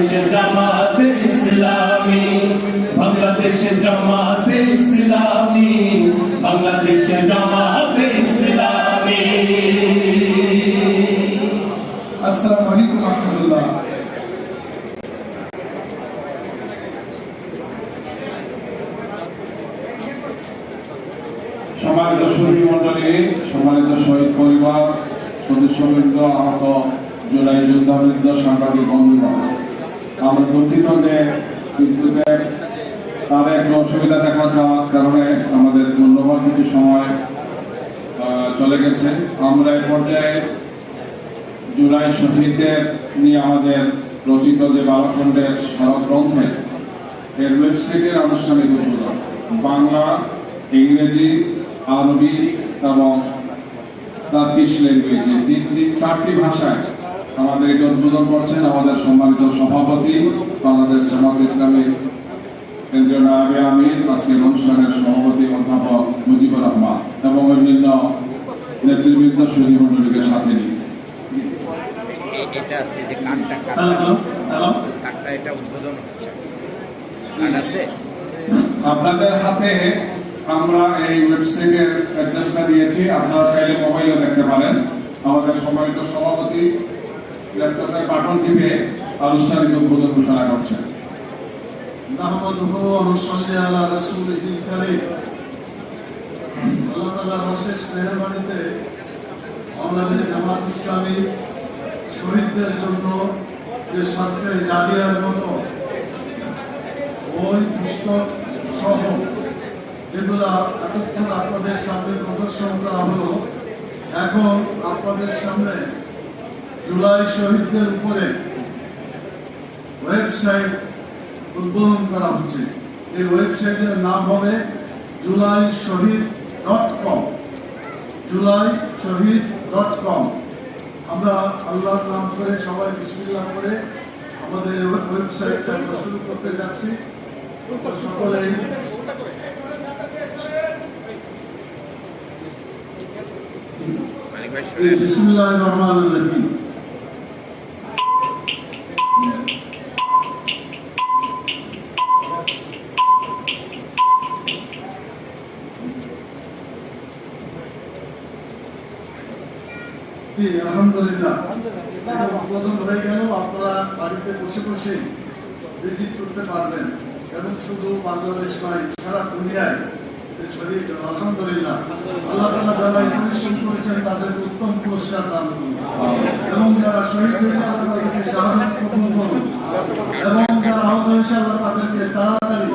বাংলাদেশ জামাতে ইসলামী বাংলাদেশ জামাতে ইসলামী বাংলাদেশ জামাতে ইসলামী। আসসালামু আলাইকুম রহমতুল্লাহ। সম্মানিত সুরী মন্ডলী সম্মানিত শহীদ পরিবার সদস্যবৃন্দ আহত জুলাই যোদ্ধাবৃন্দ সাংবাদিক বন্ধুগণ আমরা দুঃখিত যে বিদ্যুতের তার একটু অসুবিধা দেখা যাওয়ার কারণে আমাদের মূল্যবান কিছু সময় চলে গেছে। আমরা এই পর্যায়ে জুলাই শহীদদের নিয়ে আমাদের রচিত যে বালখণ্ডের স্মারক গ্রন্থে এর ওয়েবসাইটের আনুষ্ঠানিক উদ্বোধন। বাংলা, ইংরেজি, আরবি এবং টার্কিশ ল্যাঙ্গুয়েজ। এই তিনটি, চারটি ভাষায় আমাদের এটা উদ্বোধন করছেন আমাদের সম্মানিত সভাপতি বাংলাদেশ জামাত ইসলামী কেন্দ্রীয় নায়বে আমির আজকের অনুষ্ঠানের সভাপতি অধ্যাপক মুজিবুর রহমান এবং অন্যান্য নেতৃবৃন্দ সুধী মন্ডলীকে সাথে নিয়ে। এটা আছে যে কার্ডটা হ্যালো কার্ডটা হ্যালো। কার্ডটা এটা উদ্বোধন হচ্ছে। কার্ড আছে? আপনাদের হাতে আমরা এই ওয়েবসাইটের অ্যাড্রেসটা দিয়েছি। আপনারা চাইলে মোবাইলে দেখতে পারেন। আমাদের সম্মানিত সভাপতি ল্যাপটপের বাটন টিপে আনুষ্ঠানিক উদ্বোধন ঘোষণা করছেন শহীদদের জন্য যে সাথে জালিয়ার মতো ওই পুস্তক সহ যেগুলো এতক্ষণ আপনাদের সামনে প্রদর্শন করা হলো, এখন আপনাদের সামনে জুলাই শহীদদের উপরে ওয়েবসাইট উদ্বোধন করা হচ্ছে। এই ওয়েবসাইটের নাম হবে July Shahid dot com. July Shahid dot com. আমরা আল্লাহর নাম করে সবাই বিসমিল্লাহ করে আমাদের ওয়েবসাইটটা আমরা শুরু করতে যাচ্ছি। সকলেই বিসমিল্লাহ রহমান রহিম। জি, আলহামদুলিল্লাহ। উদ্বোধন হয়ে গেল আপনারা বাড়িতে বসে বসে ভিজিট করতে পারবেন? এবং শুধু বাংলাদেশ নয় সারা দুনিয়ায় শরীর আলহামদুলিল্লাহ। আল্লাহ তালা যারা পরিশ্রম করেছেন তাদের উত্তম পুরস্কার দান করুন। এবং যারা শহীদ হয়েছে তাদেরকে শাহাদাত কবুল করুন। এবং যারা আহত হয়েছে আল্লাহ তাদেরকে তাড়াতাড়ি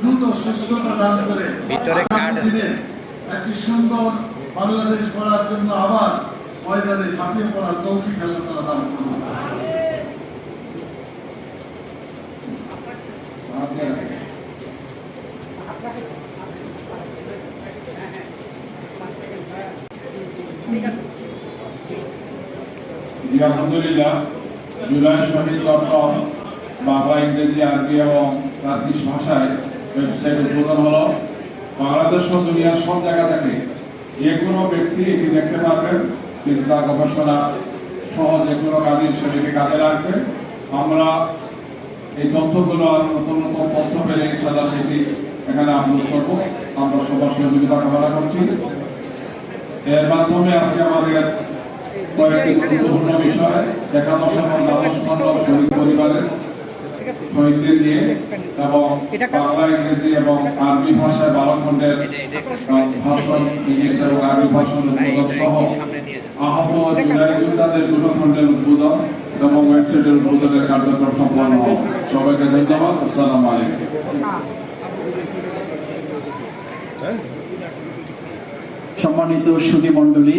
দ্রুত সুস্থতা দান করে একটি সুন্দর বাংলাদেশ গড়ার জন্য আবার ময়দানে ঝাঁপিয়ে পড়ার তৌফিক আল্লাহ তাআলা দান করুন আলহামদুলিল্লাহ। July Shahid dot com Bangla, ইংরেজি, আরবি এবং টার্কিশ ভাষায় ওয়েবসাইট উদ্বোধন হলো। বাংলাদেশ ও দুনিয়ার সব জায়গা থেকে যে কোনো ব্যক্তি এটি দেখতে পারবেন। চিন্তা গবেষণা সহ যে কোনো কাজে সেটিকে কাজে লাগবে। আমরা এই তথ্যগুলো আর নতুন নতুন তথ্য পেলে ইনশাল্লাহ সেটি এখানে আপলোড করব। আমরা সবার সহযোগিতা কামনা করছি। এর মাধ্যমে আজকে আমাদের কয়েকটি গুরুত্বপূর্ণ বিষয় একাদশ এবং দ্বাদশ খণ্ড শহীদ পরিবারের শহীদদের নিয়ে এবং বাংলা ইংরেজি এবং আরবি ভাষায় বারো খণ্ডের ভাষণ ইংলিশ এবং আরবি ভাষণ সহ আহত তাদের যোদ্ধাদের দুটো খণ্ডের উদ্বোধন এবং ওয়েবসাইটের উদ্বোধনের কার্যক্রম সম্পন্ন সবাইকে ধন্যবাদ। আসসালাম আলাইকুম। সম্মানিত সুধী মণ্ডলী